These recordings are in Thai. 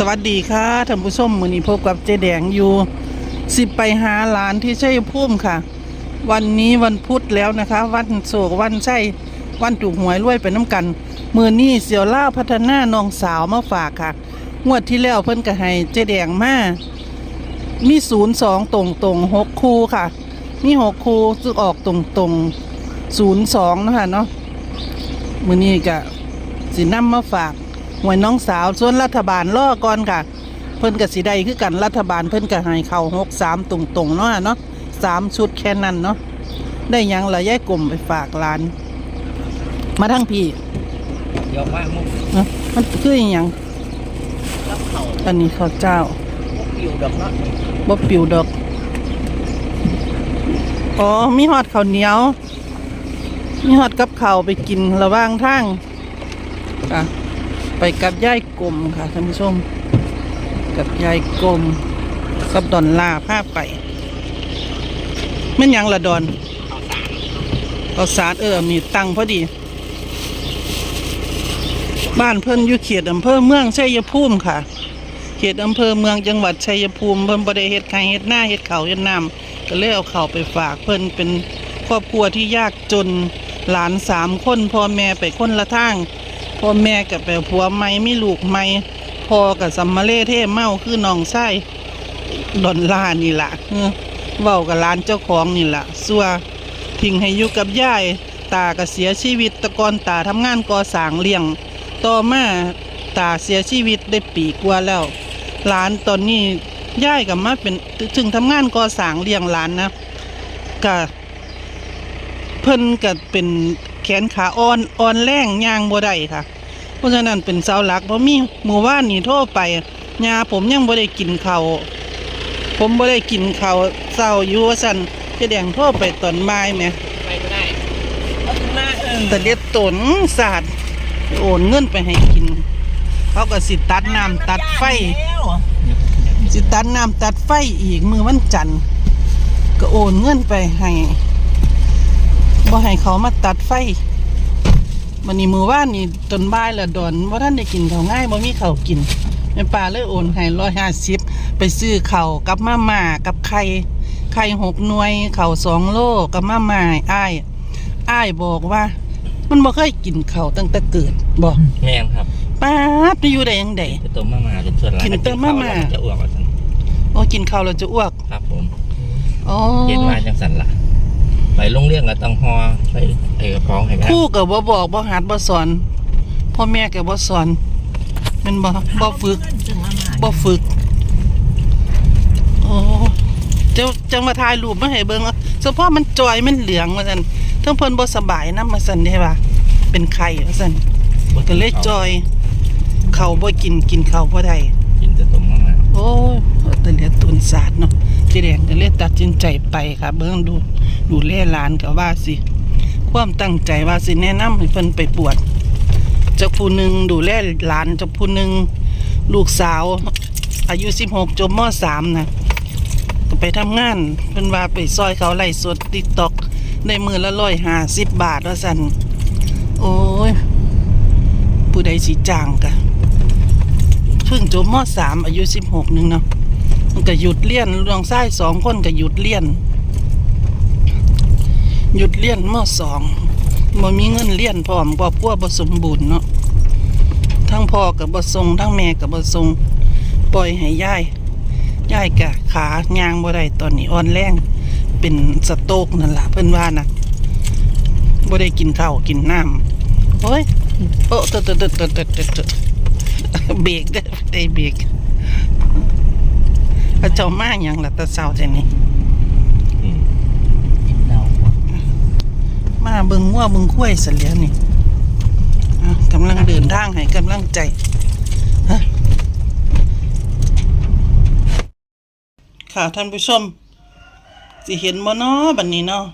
สวัสดีค่ะท่านผู้ชมมือนี้พบกับเจ๊แดงอยู่ สิบไปหาหลานที่ใชัยภูมิค่ะ วันนี้วันพุธแล้วนะคะ วันโศกวันใช่วันถูกหวยรวยไปน้ำกัน มือนี้เสี่ยวล่าพัฒนาน้องสาวมาฝากค่ะ งวดที่แล้วเพิ่นก็ให้เจ๊แดงมามีศูนย์สองตรงตรงหกคูค่ะ มีหกคูซึ่งออกตรงตรงศูนย์สองนะคะเนาะมือนี้ก็สินำมาฝาก หวยน้องสาวส่วนรัฐบาลล่อก่อนค่ะ เพิ่นกับสีใดคือกันรัฐบาลเพิ่นก็ให้เข้าหกสามตรงตรงๆเนาะเนาะสามชุดแค่นั้นเนาะได้หยังละแยกกลุ่มไปฝากร้าน มาทั้งพี่เยอะมากมุกเนาะมันคืออหยังรับเขาอันนี้ข้าวเจ้ามุกอยู่ดอกเนาะบ่ปิวดอกอ๋อมีฮอดข้าวเหนียว มีฮอดกับข้าวไปกินระหว่างทางค่ะ ไปกับยายกลมค่ะท่านผู้ชม กับยายกลมกับดอนลาผ้าไปม่นยังละดอนเอาสารเออมีตังพอดี บ้านเพิ่นอยู่เขตอำเภอเมืองชัยภูมิค่ะ เขตอำเภอเมืองจังหวัดชัยภูมิเพิ่นบ่ได้เฮ็ดไข่เฮ็ดหน้าเฮ็ดเขาเฮ็ดน้ำก็เลยเอาเขาไปฝากเพิ่นเป็นครอบครัวที่ยากจนหลานสามคนพ่อแม่ไปคนละทาง พ่อแม่กับไปผัวใหม่มีลูกใหม่พ่อกับสัมมาเลเทเมาคือน้องชายดอนลานี่ละเว้ากับหลานเจ้าของนี่ละซัวทิ้งให้อยู่กับยายตาก็เสียชีวิตตะกอนตาทำงานก่อสร้างเลี้ยง ต่อมาตาเสียชีวิตได้ปีกว่าแล้วหลานตอนนี้ย่ายกับมาเป็นถึงทำงานก่อสร้างเลี้ยงหลานนะก็เพิ่นก็เป็น ขนขาอ่อนอ่อนแรงย่างบ่ได้ค่ะ เพราะฉะนั้นเป็นเสาหลักเพราะมีหมู่บ้านนี่โทรไปยาผมยังบ่ได้กินเขาผมบ่ได้กินเขาเศร้าอยู่ว่าสันจะแดงโทรไปตอนบ่ายแหมไปก็ได้เอาถึงหน้าเออแต่เด็ดตนสาดโอนเงินไปให้กินเขาก็สิตัดน้ำตัดไฟสิตัดน้ำตัดไฟอีกมือวันจันทร์ก็โอนเงินไปให้ บ่ให้เขามาตัดไฟวันนี้มือว่านนี่ตนบ่ายละดอนว่าท่านได้กินเขาวง่ายบ่มีเขาวกินแม่ป่าเลยโอนให้ร้อยห้าสิบไปซื้อเขาวกับมาม่ากับไข่ไข่หกหน่วยเขาวสองโลกับมาม่าให้อ้ายอ้ายบอกว่า มันบ่เคยกินเขาวตั้งแต่เกิดบอกแม่งครับป้าดไปอยู่ได้ยังไดจะต้มมาม่าจนส่วนหลายกินต้มมาม่าจะอ้วกว่าซั่นโอ้กินข้าวแล้วจะอ้วกครับผมอ๋อเย็นมาจังสันละ ไปโรงเรียนก็ต้องฮอไปไอ้กระป๋องให้แม่ครู่ก็บ่บอกบ่หัดบ่สอนพ่อแม่ก็บ่สอนแมันบ่บ่ฝึกบ่ฝึกโอ้เจ้าจังมาถ่ายรูปมาให้เบิ่งว่าเฉพาะมันจอยมันเหลืองว่าซั่นทั้งเพิ่นบ่สบายนำว่าซั่นเด้ว่าเป็นไข้ว่าซั่นก็เลยจอยข้าวบ่กินกินข้าวบ่ได้ กินแต่ต้มมาม่า โอ้ยเอาแต่เลียตุนศาสตร์เนาะเจีแดงก็เลยตัดสินใจไปค่ะ เบิ่งดู ดูแลหลานก็ว่าสิ ความตั้งใจว่าสิแนะนำให้เพิ่นไปบวชเจ้าผู้หนึ่งดูแลหลานเจ้าผู้หนึ่งลูกสาว อายุ16จบม3นะก็ไปทำงาน เพิ่นว่าไปซอยเขาไล่สด TikTok ได้มือละ150บบาทว่าซั่นโอ้ย ผู้ใดสิจ้างกะเพิ่งจบมสามอายุสิบหกนึงเนาะมันก็หยุดเลี้ยนลองไส้สองคนก็หยุดเลี้ยน หยุดเลี้ยนมอสองบ่มีเงินเลี้ยนพร้อมบครัวบ่สมบูรณ์เนาะทั้งพ่อกับบ่ทรงทั้งแม่กับบ่ทรงปล่อยให้ย่ายย่ายกะขาย่างบ่ได้ตอนนี้อ่อนแรงเป็นสโตกนั่นล่ะเพิ่นว่านะบ่ได้กินข้าวกินน้ำโอ้ยโอ้ตึดตดตดตดตดตดเบรกได้เบรกพระเจ้ามาอย่างล่ะตะเศร้าแต่นี่ อืมกินเน่า มาเบิงงัวเบิงคุ้ยเสยแล้วนี่กำลังเดินทางให้กำลังใจค่ะท่านผู้ชมสิเห็นบ่เนาะบัดนี้เนาะ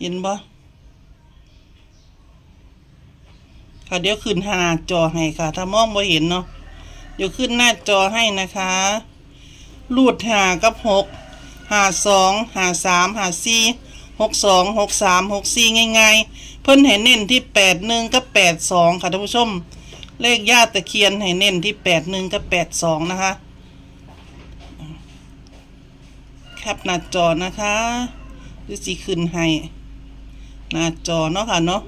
เห็นบ่ค่ะเดี๋ยวขึ้นหน้าจอให้ค่ะ ถ้ามองบ่เห็นเนาะเดี๋ยวขึ้นหน้าจอให้นะคะรูดหากับหกหาสองหาสามหาสี่ หกสองหกสามหกสี่ง่ายๆ เพิ่นเห็นเน้นที่แปดหนึ่งกับแปดสองค่ะท่านผู้ชม เลขย่าตะเคียนให้เน้นที่แปดหนึ่งกับแปดสองนะคะแคปหน้าจอนะคะหรือสีขึ้นให้หน้าจอเนาะค่ะเนาะ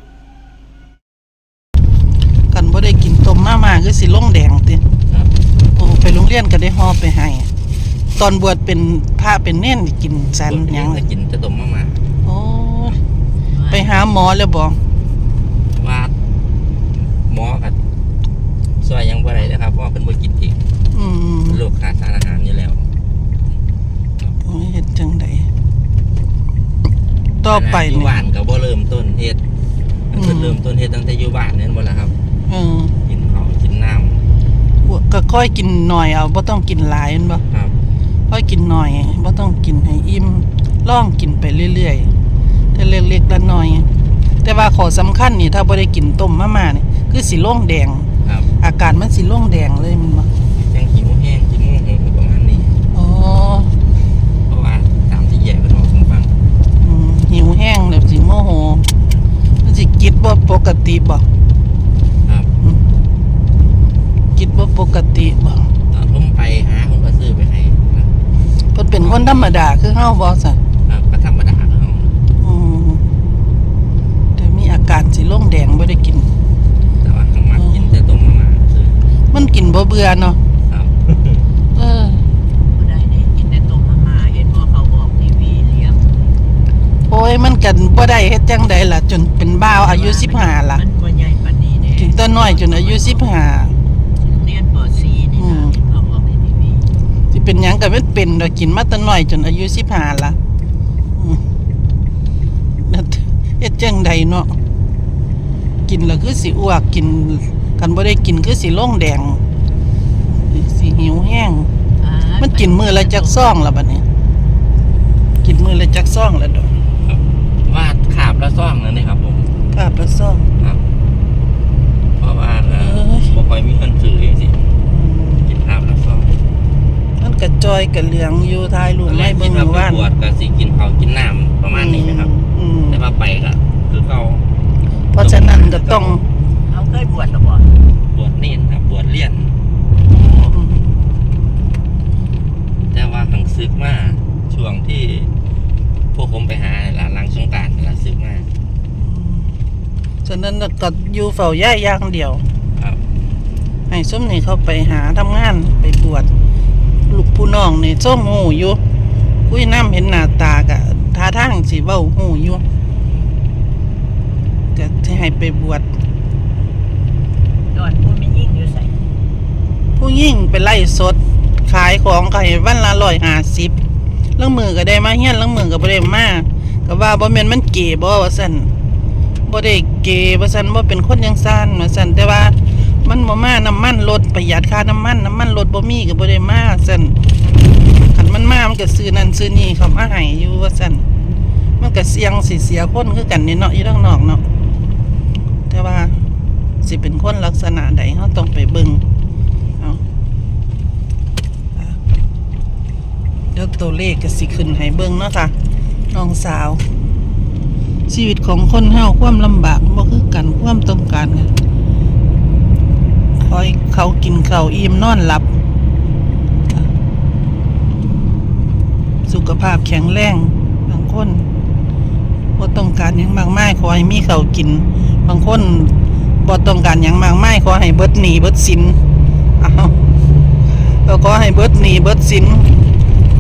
กันบ่ได้กินต้มมามาคือสิลงแดงติครับโอ้ไปโรงเรียนก็ได้ห่อไปให้ ตอนบวชเป็นพระเป็นเน่นกินสันยังกินจะต้มมามา ไปหาหมอแล้วบอกว่าหมอกับซอยยังบ่ได้นะครับเพราะว่าเป็นบ่กินอีกอืมโรคขาดสารอาหารอยู่แล้วโอ้ยเฮ็ดจังไดต่อไปอยู่เนี่ยบ้านก็บ่เริ่มต้นเฮ็ดอืม เพิ่นเริ่มต้นเฮ็ดตั้งแต่อยู่บ้านนั่นบ่ล่ะครับ เออกินข้าวกินน้ำก็ค่อยกินหน่อยเอาบ่ต้องกินหลายแม่นบ่ครับ ค่อยกินหน่อยบ่ต้องกินให้อิ่มลองกินไปเรื่อยๆ แต่เล็กๆละน้อย แต่ว่าขอสำคัญนี่ ถ้าบ่ได้กินต้มมาม่านี่คือสิลงแดง ครับอาการมันสิลงแดงเลยแมันบ่ยังหิวแห้งกินโมโหประมาณนี้อ๋อเพราะว่าตามที่แย่เพิ่นบอกผมฟังอืมหิวแห้งแล้วสิโมโหมันสิกิดบ่ปกติบ่ครับอืมกิดบ่ปกติบ่ตอนผมไปหาผมก็ซื้อไปให้นะเพิ่นเป็นคนธรรมดาคือเฮาบ่ซะ ครับก็ธรรมดาของเขา อืมแต่มีอา การสิลงแดงบ่ได้กิน แต่ว่าทางมักกินแต่ต้มมาม่าซื้อมันกินบ่เบื่อเนาะครับเออ บ่ได้เด้กินแต่ต้มมาม่าเห็นบ่เขาบอกทีวีเลี้ยงโอ้ยมันกันบ่ได้เฮ็ดจังใดล่ะ จนเป็นบ้าวอายุ15ล่ะมันบ่ใหญ่ปานนี้เด้ถึงแต่น้อยจนอายุเรียนป .4 นี่อืมนะเห็นเขาบอกในทีวี15สิเป็นหยังก็มันเป็นดอกกินมาแต่น้อยจนอายุ15ล่ะอืมแล้วเฮ็ดจังใดเนาะ กินแล้วคือสิอ้วกกิน กันบ่ได้กินคือสิลงแดง สิหิวแห้งอ่ามันกินมือละจักซ่องละบัดนี้ กินมือละจักซ่องละดอกครับวาดขาบแล้วซ่องนั่นนี่ครับผมภาพละซ่องครับเพราะว่าเอ่อเอ้ยบ่ค่อยมีเงินซื้อจังซี่กินขาบแล้วซ่องมันกระจอยกระเหลืองอยู่ท้ายรูปตอนแรไม่กเบิ่คิงดว่าไปว่านบวชก็สิกินข้าวกินน้ำประมาณนี้นะครับอืมแต่ว่าไปก็คือเขา เพราะฉะนั้นก็ต้องเขาเคยบวชหรอบ่บวชเนียนครับบวชเลี่ยนอืมแต่ว่าหังซึกมาช่วงที่พวกผมไปหาหลานหลังสงกรารหลานซึกมาฉะนั้นก็อยู่เฝ้าย่ายอย่างเดียวครับให้ส้มนี่เขาไปหาทำงานไปบวชลูกผู้น้องนี่ส้มหูอยู่คุยน้ำเห็นหน้าตากะท่าทางสิเว้าหูอยู่ ก็จะให้ไปบวชดอนผู้มียิ่งอยู่ใส่ผู้ยิ่งไปไล่สด ขายของก็ให้วันละร้อยห้าสิบลังมือก็ได้มาเฮียนลังมือก็บ่ได้มาก็ว่าบ่แม่นมันเก๋บ่ว่าซั่นบ่ได้เก๋ว่าซั่นบ่เป็นคนจังซั่นว่าซั่นแต่ว่ามันบ่มาน้ำมันลดประหยัดค่าน้ำมันน้ำมันลดบ่มีก็บ่ได้มาซั่นคันมันมามันก็ซื้อนั่นซื้อนี่เขามาให้อยู่ว่าซั่นมันก็เสี่ยงสิเสียคนคือกันนี่เนาะอยู่ข้างนอกเนาะ แต่ว่าสิเป็นคนลักษณะใดเฮาต้องไปเบิงเอาเดี๋ยวตัวเลขก็สิขึ้นให้เบิ่งเนาะค่ะน้องสาว ชีวิตของคนเฮาความลำบากบ่คือกันความต้องการกันคอยเขากินเขาอิ่มนอนหลับ สุขภาพแข็งแรงบางคนบ่ต้องการหยังมากมายขอให้มีเขากิน บางคนบ่ต้องการหยังมากมายขอให้เบิดหนีเบิดสินอ้าก็ให้เบิดหนีเบิดสิน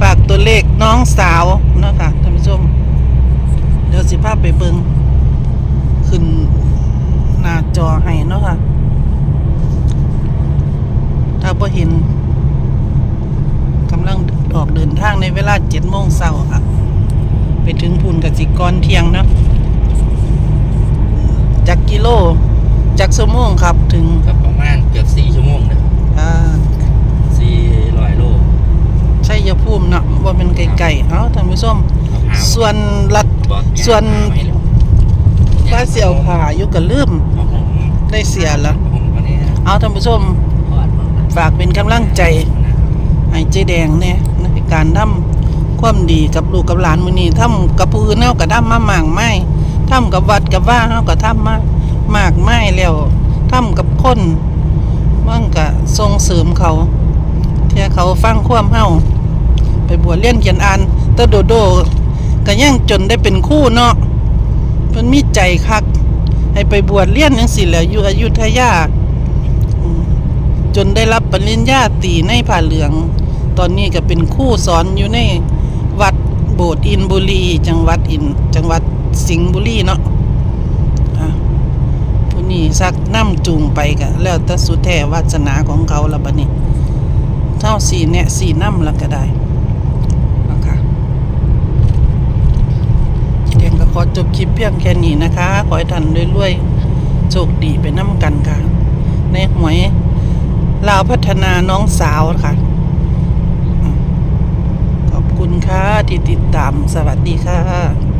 ฝากตัวเลขน้องสาวนะคะท่านผู้ชม เดี๋ยวสิภาพไปเบิงขึ้นหน้าจอให้เนาะค่ะ ถ้าบ่เห็นกำลังออกเดินทางในเวลาเจ็ดโมงเช้าค่ะ ไปถึงพูนกสิกรเที่ยงเนาะ จากกิโล จากชั่วโมงครับถึงก็ประมาณเกือบ4ชั่วโมงนะอ่า400โลชัยภูมิเนาะว่าเป็นไก่ๆเอาท่านผู้ชมเอาพาส่วนรัดบอสส่วนพาไแล้วว่าเสียวผ่าอยู่กับลืมเอาผมได้เสียแล้วเอาผมคนนี้นะเอาท่านผู้ชมพอดบ่ฝากเป็นกำลังใจให้เจ๊แดงเนี่ยในการทำความดีกับลูกกับหลานมื้อนี้ทำกับผู้อื่นเฮาก็ทำมามากไม้ ทำกับวัดกับว่าเฮาก็ทำมากมากไม้แล้วทำกับคนมั่งกะส่งเสริมเขาเที่ยเขาฟังความเฮาไปบวชเรียนเขียนอ่านแตโดโดก็ยังจนได้เป็นคู่เนาะเพิ่นมีใจคัก ให้ไปบวชเรียนจังซี่แหล้วอยู่อยุธยาจนได้รับปริญญาตีในผ้าเหลือง ตอนนี้ก็เป็นคู่สอนอยู่ในวัดโบสถ์อินบุรี จังหวัดอิน จังหวัด สิงห์บุรีเนาะผู้นี้สักน้ำจูงไปกะแล้วแต่สุดแท้วาสนาของเขาละบัดนี้เท่าสี่เนี่ยสี่น้ำล้วก็ได้นะคะเดียงก็ขอจบคลิปเพียงแค่นี้นะคะ ขอให้ท่านรวยๆโชคดีไปน้ำกันค่ะ ในหวยลาวพัฒนาน้องสาวค่ะ ขอบคุณค่ะที่ติดตามสวัสดีค่ะ